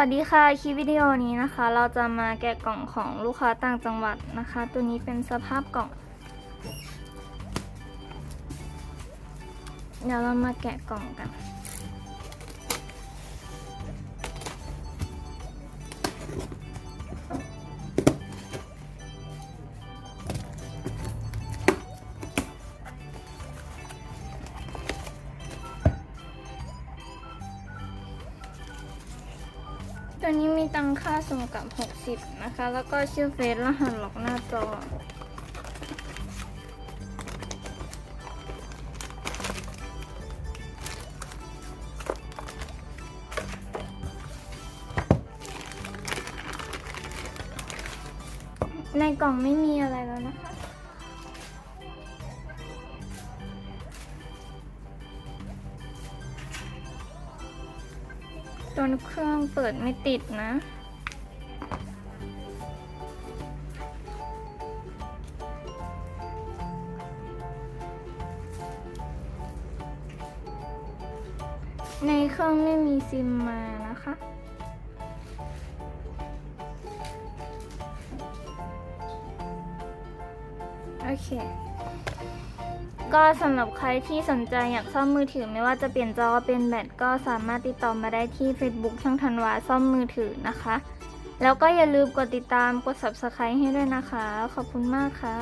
วัสดีค่ะ คลิปวิดีโอนี้นะคะ เราจะมาแกะกล่องของลูกค้าต่างจังหวัดนะคะ ตัวนี้เป็นสภาพกล่อง เดี๋ยวเรามาแกะกล่องกัน ตัวนี้มีตังค่าส่งกับ 60 นะคะ แล้วก็ชื่อเฟซรหัสล็อกหน้าจอ ในกล่องไม่มีอะไรแล้วนะคะ ตัวเครื่องเปิดไม่ติดนะในเครื่องไม่มีซิมมานะคะ โอเค ก็สำหรับใครที่สนใจอยากซ่อมมือถือไม่ว่าจะเปลี่ยนจอเป็นแบตก็สามารถติดต่อมาได้ที่ Facebook ช่างธันวาซ่อมมือถือนะคะ แล้วก็อย่าลืมกดติดตามกด Subscribe ให้ด้วยนะคะ ขอบคุณมากค่ะ